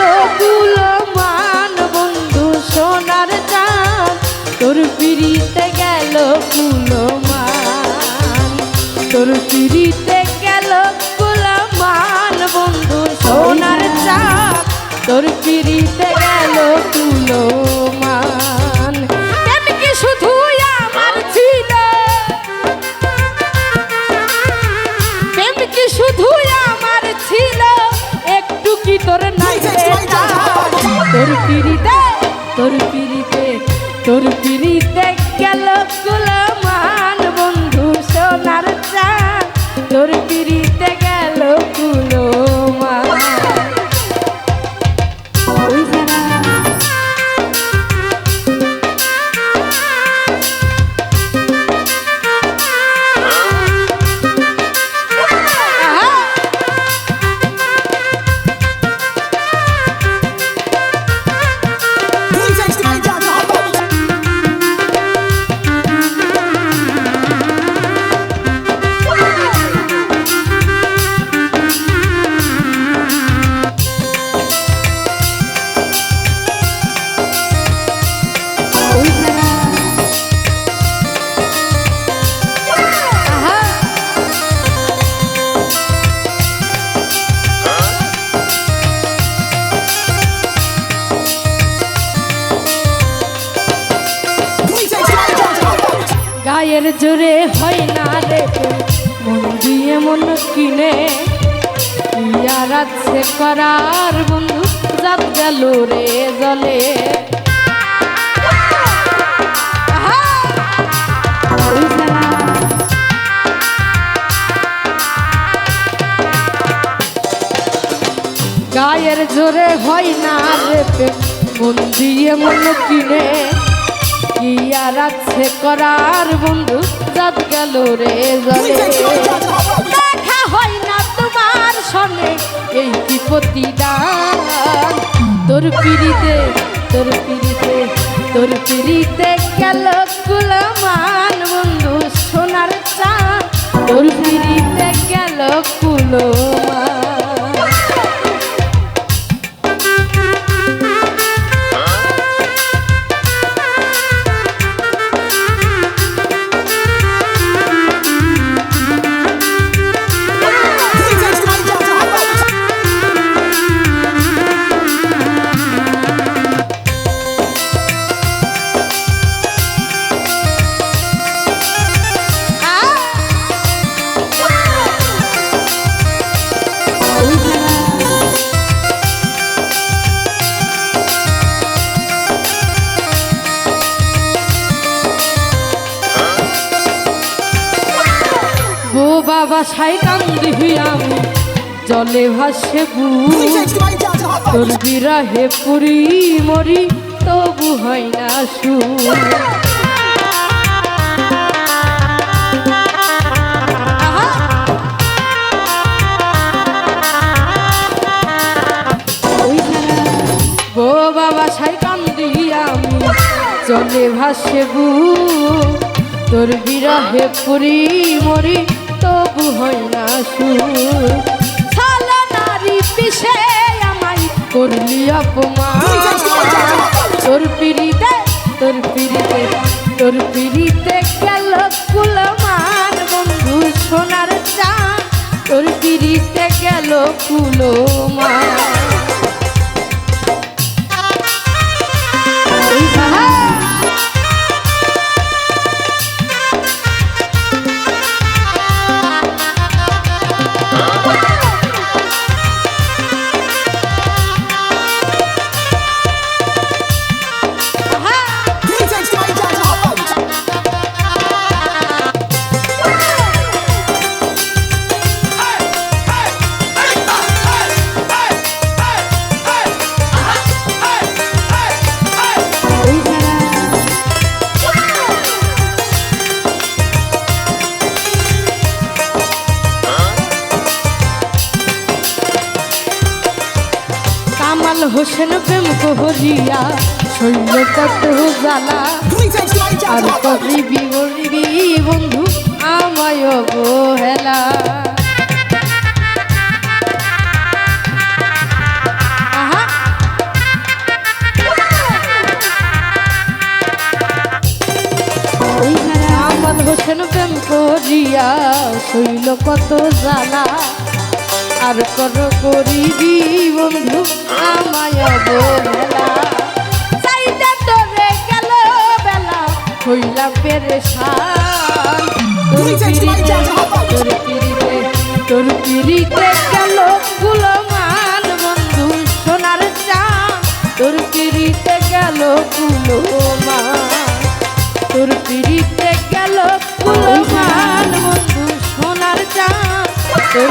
লোকুলো মান বন্ধু সোনার চাঁদ। তোর পিড়িতে গেল কুলো মান তোর পিড়িতে গেল কুলো মান বন্ধু সোনার চাঁদ। তোর পিড়িতে গেল কুলো তোর পিড়িতে গায়ের জোরে হয় না রে মন দিয়ে মন কিনে ইয়ার আছে করার বন্ধু, জাত গেল রে জলে। গায়ের জোরে হয় না রে মন দিয়ে মন কিনে আছে করার বন্ধু জাত গেল রে জলে। দেখা হয় না তোমার সনে এই কি প্রতিদান? তোর পিড়িতে তোর পিড়িতে তোর পিড়িতে গেল কুলমান বন্ধু সোনার চান তোর পিড়িতে গেল কুলমান। সাই কান্দি আমি জলে ভাসে তোর বিরাহে পুরি মরি তবু হয় না সু। সাই কান্দি আমি জলে ভাসে তোর বিরহে পুরি মরি তবু হয় না সালা নারী আমায় করলি তোর পিড়িতে তোর পিড়িতে তোর পিড়িতে গেল কুলমান বন্ধু সোনার চা তোর পিড়িতে গেল কুলমান। কামাল হোসেন প্রেম কহরিয়া শৈল কত জ্বালা আর করিবি গরিবি বন্ধু আমায় অবহেলা। হোসেন প্রেম করিয়া শৈল কত জ্বালা আর কর করিবি বন্ধু আমায় অবহেলা। সাইডে তোরে গেল বেলা হইলা পেরেশান। তোর পিড়িতে তোর পিড়িতে তোর পিড়িতে গেল কুলমান বন্ধু সোনার চান তোর পিড়িতে গেল কুলমান তোর পিড়িতে গেল কুলমান বন্ধু সোনার চান তোর